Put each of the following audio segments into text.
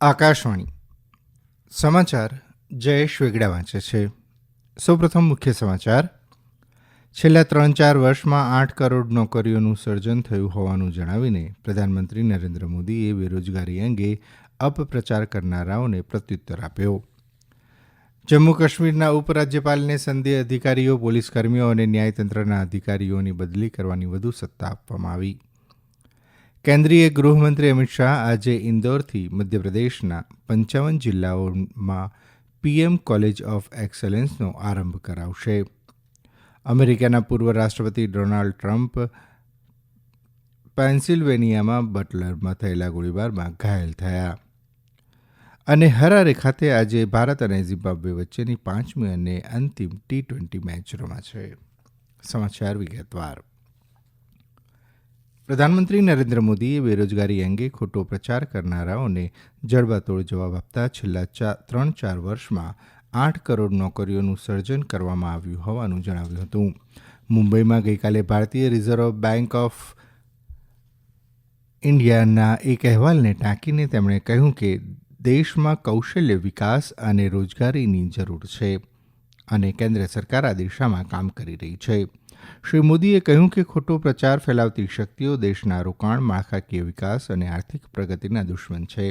આકાશવાણી. સમાચાર જયેશ વેગડા વાંચે છે. સૌપ્રથમ મુખ્ય સમાચાર. છેલ્લા ત્રણ ચાર વર્ષમાં આઠ કરોડ નોકરીઓનું સર્જન થયું હોવાનું જણાવીને પ્રધાનમંત્રી નરેન્દ્ર મોદીએ બેરોજગારી અંગે અપપ્રચાર કરનારાઓને પ્રત્યુત્તર આપ્યો. જમ્મુ કાશ્મીરના ઉપરાજ્યપાલને સંદેહ અધિકારીઓ પોલીસ કર્મીઓ અને ન્યાયતંત્રના અધિકારીઓની બદલી કરવાની વધુ સત્તા આપવામાં આવી. કેન્દ્રીય ગૃહમંત્રી અમિત શાહ આજે ઇન્દોરથી મધ્યપ્રદેશના પંચાવન જિલ્લાઓમાં પીએમ કોલેજ ઓફ એક્સલન્સનો આરંભ કરાવશે. અમેરિકાના પૂર્વ રાષ્ટ્રપતિ ડોનાલ્ડ ટ્રમ્પ પેન્સિલ્વેનિયામાં બટલરમાં થયેલા ગોળીબારમાં ઘાયલ થયા. અને હરારે ખાતે આજે ભારત અને ઝિમ્બાબ્વે વચ્ચેની પાંચમી અને અંતિમ ટી ટ્વેન્ટી મેચ રમાશે સમાચાર વિગતવાર. પ્રધાનમંત્રી નરેન્દ્ર મોદીએ બેરોજગારી અંગે ખોટો પ્રચાર કરનારાઓને જડબાતોડ જવાબ આપતા છેલ્લા ત્રણ ચાર વર્ષમાં આઠ કરોડ નોકરીઓનું સર્જન કરવામાં આવ્યું હોવાનું જણાવ્યું હતું. મુંબઈમાં ગઈકાલે ભારતીય રિઝર્વ બેન્ક ઓફ ઇન્ડિયાના એક અહેવાલને ટાંકીને તેમણે કહ્યું કે દેશમાં કૌશલ્ય વિકાસ અને રોજગારીની જરૂર છે અને કેન્દ્ર સરકાર આ દિશામાં કામ કરી રહી છે. શ્રી મોદીએ કહ્યું કે ખોટો પ્રચાર ફેલાવતી શક્તિઓ દેશના રોકાણ, માળખાકીય વિકાસ અને આર્થિક પ્રગતિના દુશ્મન છે.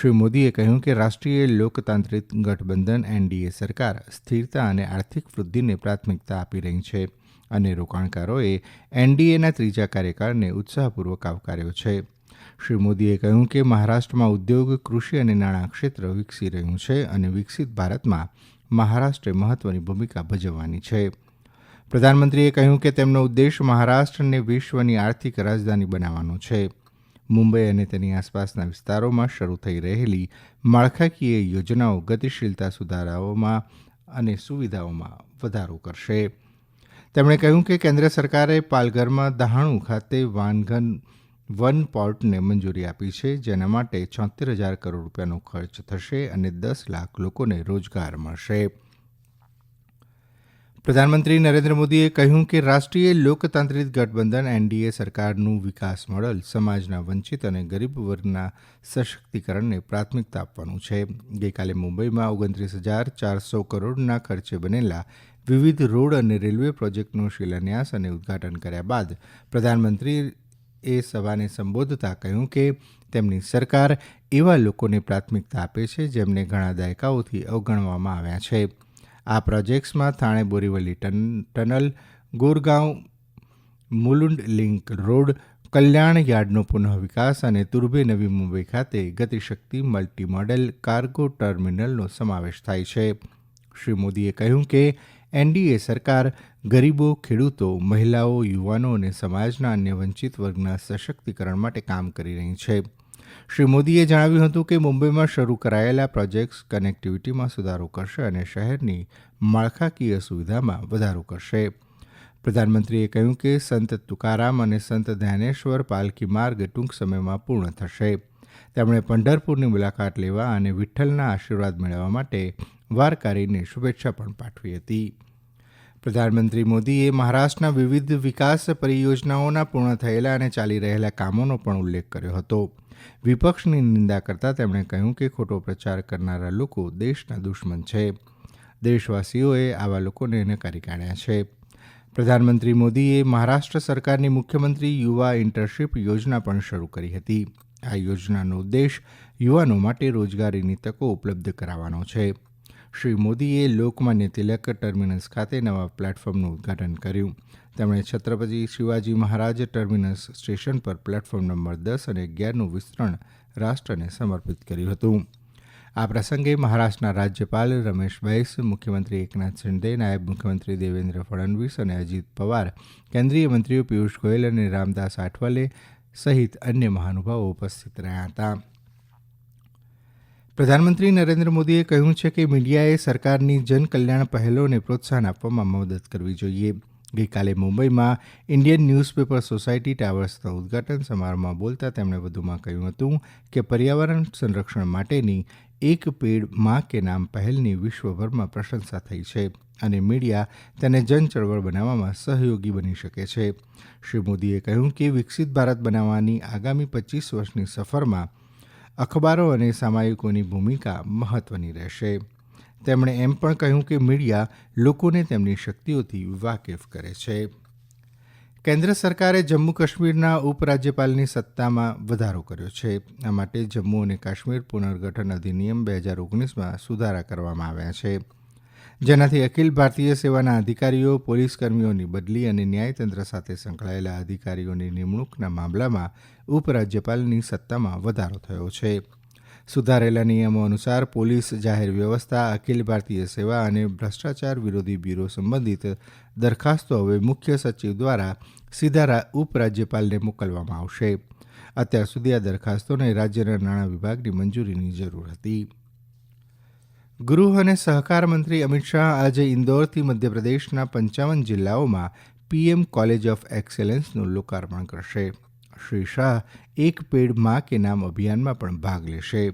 શ્રી મોદીએ કહ્યું કે રાષ્ટ્રીય લોકતાંત્રિક ગઠબંધન એનડીએ સરકાર સ્થિરતા અને આર્થિક વૃદ્ધિને પ્રાથમિકતા આપી રહી છે અને રોકાણકારોએ એનડીએના ત્રીજા કાર્યકાળને ઉત્સાહપૂર્વક આવકાર્યો છે. શ્રી મોદીએ કહ્યું કે મહારાષ્ટ્રમાં ઉદ્યોગ, કૃષિ અને નાણાં ક્ષેત્ર વિકસી રહ્યું છે અને વિકસિત ભારતમાં મહારાષ્ટ્રે મહત્વની ભૂમિકા ભજવવાની છે. પ્રધાનમંત્રીએ કહ્યું કે તેમનો ઉદ્દેશ મહારાષ્ટ્રને વિશ્વની આર્થિક રાજધાની બનાવવાનો છે. મુંબઈ અને તેની આસપાસના વિસ્તારોમાં શરૂ થઈ રહેલી માળખાકીય યોજનાઓ ગતિશીલતા સુધારાઓમાં અને સુવિધાઓમાં વધારો કરશે. તેમણે કહ્યું કે કેન્દ્ર સરકારે પાલઘરમાં દહાણુ ખાતે વાનઘન વન પોર્ટને મંજૂરી આપી છે, જેના માટે છોતેર હજાર કરોડ રૂપિયાનો ખર્ચ થશે અને દસ લાખ લોકોને રોજગાર મળશે. પ્રધાનમંત્રી નરેન્દ્ર મોદીએ કહ્યું કે રાષ્ટ્રીય લોકતાંત્રિક ગઠબંધન એનડીએ સરકારનું વિકાસ મોડલ સમાજના વંચિત અને ગરીબ વર્ગના સશક્તિકરણને પ્રાથમિકતા આપવાનું છે. ગઈકાલે મુંબઈમાં ઓગણત્રીસ હજાર ચારસો કરોડના ખર્ચે બનેલા વિવિધ રોડ અને રેલવે પ્રોજેક્ટનો શિલાન્યાસ અને ઉદઘાટન કર્યા બાદ પ્રધાનમંત્રી એ સભાને સંબોધતા કહ્યું કે તેમની સરકાર એવા લોકોને પ્રાથમિકતા આપે છે જેમને ઘણા દાયકાઓથી અવગણવામાં આવ્યા છે. આ પ્રોજેક્ટ્સમાં Thane Borivali tunnel, Goregaon Mulund link road, Kalyan યાર્ડનો પુનઃ વિકાસ અને તુર્ભે નવી મુંબઈ ખાતે ગતિશક્તિ મલ્ટી મોડેલ કાર્ગો ટર્મિનલનો સમાવેશ થાય છે. શ્રી મોદીએ કહ્યું કે, એનડીએ સરકાર ગરીબો, ખેડૂતો, મહિલાઓ, યુવાનો અને સમાજના અન્ય વંચિત વર્ગના સશક્તિકરણ માટે કામ કરી રહી છે. શ્રી મોદીએ જણાવ્યું હતું કે મુંબઈમાં શરૂ કરાયેલા પ્રોજેક્ટ્સ કનેક્ટિવિટીમાં સુધારો કરશે અને શહેરની માળખાકીય સુવિધામાં વધારો કરશે. પ્રધાનમંત્રીએ કહ્યું કે સંત તુકારામ અને સંત ધ્યાનેશ્વર પાલકી માર્ગ ટૂંક સમયમાં પૂર્ણ થશે. તેમણે પંઢરપુરની મુલાકાત લેવા અને વિઠ્ઠલના આશીર્વાદ મેળવવા માટે વારકારીને શુભેચ્છા પણ પાઠવી હતી. પ્રધાનમંત્રી મોદીએ મહારાષ્ટ્રના વિવિધ વિકાસ પરિયોજનાઓના પૂર્ણ થયેલા અને ચાલી રહેલા કામોનો પણ ઉલ્લેખ કર્યો હતો. વિપક્ષની નિંદા કરતાં તેમણે કહ્યું કે ખોટો પ્રચાર કરનારા લોકો દેશના દુશ્મન છે. દેશવાસીઓએ આવા લોકોને નકારી કાઢ્યા છે. પ્રધાનમંત્રી મોદીએ મહારાષ્ટ્ર સરકારની મુખ્યમંત્રી યુવા ઇન્ટર્નશીપ યોજના પણ શરૂ કરી હતી. આ યોજનાનો ઉદ્દેશ યુવાનો માટે રોજગારીની તકો ઉપલબ્ધ કરાવવાનો છે. શ્રી મોદીએ લોકમાન્ય તિલક ટર્મિનસ ખાતે નવા પ્લેટફોર્મનું ઉદઘાટન કર્યું. તેમણે છત્રપતિ શિવાજી મહારાજ ટર્મિનસ સ્ટેશન પર પ્લેટફોર્મ નંબર દસ અને અગિયારનું વિસ્તરણ રાષ્ટ્રને સમર્પિત કર્યું હતું. આ પ્રસંગે મહારાષ્ટ્રના રાજ્યપાલ રમેશ બૈસ, મુખ્યમંત્રી એકનાથ શિંદે, નાયબ મુખ્યમંત્રી દેવેન્દ્ર ફડણવીસ અને અજીત પવાર, કેન્દ્રીય મંત્રીઓ પિયુષ ગોયલ અને રામદાસ આઠવલે સહિત અન્ય મહાનુભાવો ઉપસ્થિત રહ્યા હતા. પ્રધાનમંત્રી નરેન્દ્ર મોદીએ કહ્યું છે કે મીડિયાએ સરકારની જનકલ્યાણ પહેલોને પ્રોત્સાહન આપવામાં મદદ કરવી જોઈએ. ગઈકાલે મુંબઈમાં ઇન્ડિયન ન્યૂઝપેપર સોસાયટી ટાવર્સના ઉદઘાટન સમારોહમાં બોલતા તેમણે વધુમાં કહ્યું હતું કે પર્યાવરણ સંરક્ષણ માટેની એક પેડમાં કે નામ પહેલની વિશ્વભરમાં પ્રશંસા થઈ છે અને મીડિયા તેને જનચળવળ બનાવવામાં સહયોગી બની શકે છે. શ્રી મોદીએ કહ્યું કે વિકસિત ભારત બનાવવાની આગામી પચીસ વર્ષની સફરમાં અખબારો અને સામાયિકોની ભૂમિકા મહત્વની રહેશે. તેમણે એમ પણ કહ્યું કે મીડિયા લોકોને તેમની શક્તિઓથી વાકેફ કરે છે. કેન્દ્ર સરકારે જમ્મુ કાશ્મીરના ઉપરાજ્યપાલની સત્તામાં વધારો કર્યો છે. આ માટે જમ્મુ અને કાશ્મીર પુનર્ગઠન અધિનિયમ બે હજાર ઓગણીસમાં સુધારા કરવામાં આવ્યા છે. જેનાથી અખિલ ભારતીય સેવાના અધિકારીઓ પોલીસ કર્મીઓની બદલી અને ન્યાયતંત્ર સાથે સંકળાયેલા અધિકારીઓની નિમણૂંકના મામલામાં ઉપરાજ્યપાલની સત્તામાં વધારો થયો છે. સુધારેલા નિયમો અનુસાર પોલીસ જાહેર વ્યવસ્થા, અખિલ ભારતીય સેવા અને ભ્રષ્ટાચાર વિરોધી બ્યુરો સંબંધિત દરખાસ્તો હવે મુખ્ય સચિવ દ્વારા સીધા ઉપરાજ્યપાલને મોકલવામાં આવશે. અત્યાર સુધી આ દરખાસ્તોને રાજ્યના નાણાં વિભાગની મંજૂરીની જરૂર હતી. ગૃહ અને સહકાર મંત્રી અમિત શાહ આજે ઇન્દોરથી મધ્યપ્રદેશના પંચાવન જિલ્લાઓમાં પીએમ કોલેજ ઓફ એક્સેલન્સનું લોકાર્પણ કરશે. શ્રી શાહ એક પેડમાં કે નામ અભિયાનમાં પણ ભાગ લેશે.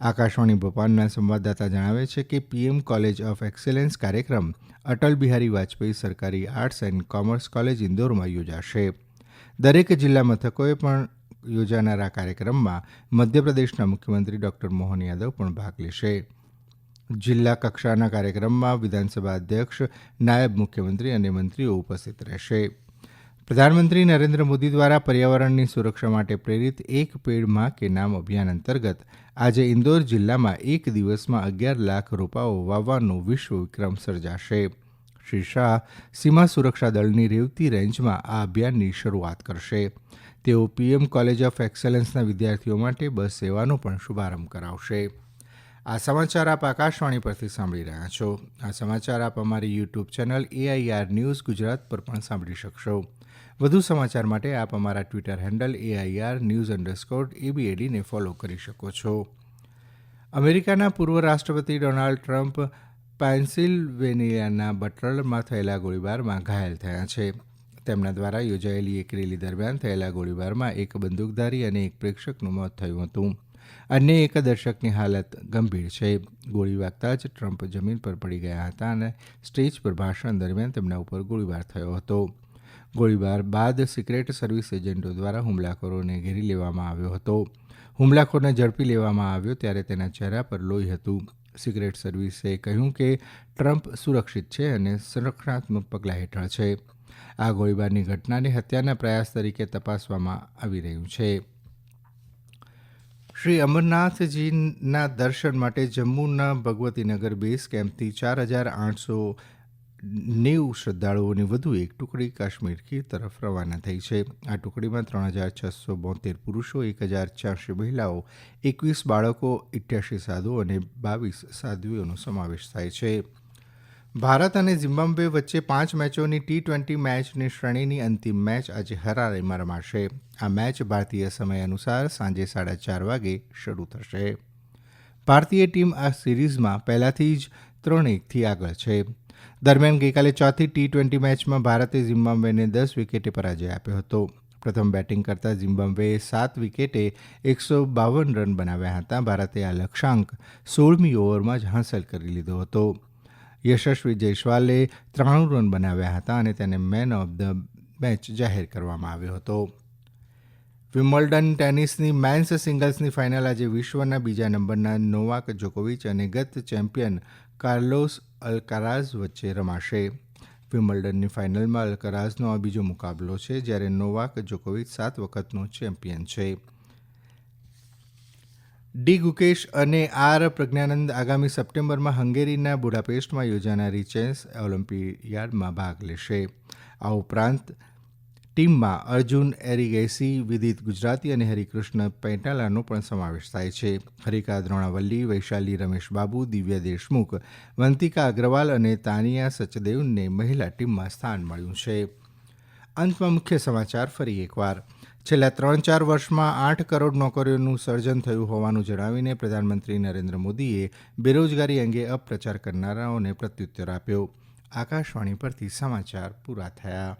આકાશવાણી ભોપાલના સંવાદદાતા જણાવે છે કે પીએમ કોલેજ ઓફ એક્સેલન્સ કાર્યક્રમ અટલ બિહારી વાજપેયી સરકારી આર્ટ્સ એન્ડ કોમર્સ કોલેજ ઇન્દોરમાં યોજાશે. દરેક જિલ્લા મથકોએ પણ યોજાનારા કાર્યક્રમમાં મધ્યપ્રદેશના મુખ્યમંત્રી ડોક્ટર મોહન યાદવ પણ ભાગ લેશે. જિલ્લા કક્ષાના કાર્યક્રમમાં વિધાનસભા અધ્યક્ષ, નાયબ મુખ્યમંત્રી અને મંત્રીઓ ઉપસ્થિત રહેશે. પ્રધાનમંત્રી નરેન્દ્ર મોદી દ્વારા પર્યાવરણની સુરક્ષા માટે પ્રેરિત એક પેડમાં કે નામ અભિયાન અંતર્ગત આજે ઇન્દોર જિલ્લામાં એક દિવસમાં અગિયાર લાખ રોપાઓ વાવવાનો વિશ્વ વિક્રમ સર્જાશે. શ્રી શાહ સીમા સુરક્ષા દળની રેવતી રેન્જમાં આ અભિયાનની શરૂઆત કરશે. તેઓ પીએમ કોલેજ ઓફ એક્સેલન્સના વિદ્યાર્થીઓ માટે બસ સેવાનો પણ શુભારંભ કરાવશે. આ સમાચાર આપ આકાશવાણી પરથી સાંભળી રહ્યા છો. આ સમાચાર આપ અમારી YouTube channel AIR news Gujarat પર પણ સાંભળી શકશો. વધુ સમાચાર માટે આપ અમારા Twitter handle AIR news underscore એબીએડીને follow કરી શકો છો. અમેરિકાના પૂર્વ રાષ્ટ્રપતિ ડોનાલ્ડ ટ્રમ્પ પેન્સિલ્વેનિયાના બટલરમાં થયેલા ગોળીબારમાં ઘાયલ થયા છે. તેમના દ્વારા યોજાયેલી એક રેલી દરમિયાન થયેલા ગોળીબારમાં એક બંદૂકધારી અને એક પ્રેક્ષકનું મોત થયું હતું. અન્ય એક દર્શકની હાલત ગંભીર છે. ગોળી વાગતા જ ટ્રમ્પ જમીન પર પડી ગયા હતા અને સ્ટેજ પર ભાષણ દરમિયાન તેમના ઉપર ગોળીબાર થયો હતો. ગોળીબાર બાદ સિક્રેટ સર્વિસ એજન્ટો દ્વારા હુમલાખોરોને ઘેરી લેવામાં આવ્યો હતો. હુમલાખોરને ઝડપી લેવામાં આવ્યો ત્યારે તેના ચહેરા પર લોહી હતું. સિક્રેટ સર્વિસે કહ્યું કે ટ્રમ્પ સુરક્ષિત છે અને સંરક્ષણાત્મક પગલાં હેઠળ છે. આ ગોળીબારની ઘટનાને હત્યાના પ્રયાસ તરીકે તપાસવામાં આવી રહ્યું છે. શ્રી અમરનાથજીના દર્શન માટે જમ્મુના ભગવતીનગર બેઝ કેમ્પથી ચાર હજાર આઠસો નેવું શ્રદ્ધાળુઓની વધુ એક ટુકડી કાશ્મીર ખીર તરફ રવાના થઈ છે. આ ટુકડીમાં ત્રણ હજાર છસો બોતેર પુરુષો, એક હજાર ચારસો મહિલાઓ, એકવીસ બાળકો, ઇઠ્યાસી સાધુઓ અને બાવીસ સાધ્વીઓનો સમાવેશ થાય છે. ભારત અને ઝિમ્બાબ્વે વચ્ચે પાંચ મેચોની ટી ટ્વેન્ટી મેચની શ્રેણીની અંતિમ મેચ આજે હરારેમાં રમાશે આ મેચ ભારતીય સમય અનુસાર સાંજે સાડા ચાર વાગે શરૂ થશે. ભારતીય ટીમ આ સિરીઝમાં પહેલાથી જ ત્રણ એકથી આગળ છે. દરમિયાન ગઈકાલે ચોથી ટી ટ્વેન્ટી મેચમાં ભારતે ઝિમ્બાબ્વેને દસ વિકેટે પરાજય આપ્યો હતો. પ્રથમ બેટિંગ કરતા ઝિમ્બાબ્વેએ સાત વિકેટે એકસો બાવન રન બનાવ્યા હતા. ભારતે આ લક્ષ્યાંક સોળમી ઓવરમાં જ હાંસલ કરી લીધો હતો. યશસ્વી જયસ્વાલે ત્રાણું રન બનાવ્યા હતા અને તેને મેન ઓફ ધ મેચ જાહેર કરવામાં આવ્યો હતો. વિમ્બલ્ડન ટેનિસની મેન્સ સિંગલ્સની ફાઇનલ આજે વિશ્વના બીજા નંબરના નોવાક જોકોવિચ અને ગત ચેમ્પિયન કાર્લોસ અલ્કારાઝ વચ્ચે રમાશે. વિમ્બલ્ડનની ફાઇનલમાં અલકારાઝનો આ બીજો મુકાબલો છે, જ્યારે નોવાક જોકોવિચ સાત વખતનો ચેમ્પિયન છે. ડી ગુકેશ અને આર પ્રજ્ઞાનંદ આગામી સપ્ટેમ્બરમાં હંગેરીના બુડાપેસ્ટમાં યોજાનારી ચેસ ઓલિમ્પિયાડમાં ભાગ લેશે. આ ઉપરાંત ટીમમાં અર્જુન એરિગેસી વિદિત ગુજરાતી અને હરિકૃષ્ણ પેટાલાનો પણ સમાવેશ થાય છે. હરિકા દ્રોણાવલ્લી, વૈશાલી રમેશ બાબુ, દિવ્યા દેશમુખ, વંતિકા અગ્રવાલ અને તાનિયા સચદેવને મહિલા ટીમમાં સ્થાન મળ્યું છે. અંતમાં મુખ્ય સમાચાર ફરી એકવાર. છેલ્લા ત્રણ ચાર વર્ષમાં આઠ કરોડ નોકરીઓનું સર્જન થયું હોવાનું જણાવીને પ્રધાનમંત્રી નરેન્દ્ર મોદીએ બેરોજગારી અંગે અપપ્રચાર કરનારાઓને પ્રત્યુત્તર આપ્યો. આકાશવાણી પરથી સમાચાર પૂરા થયા.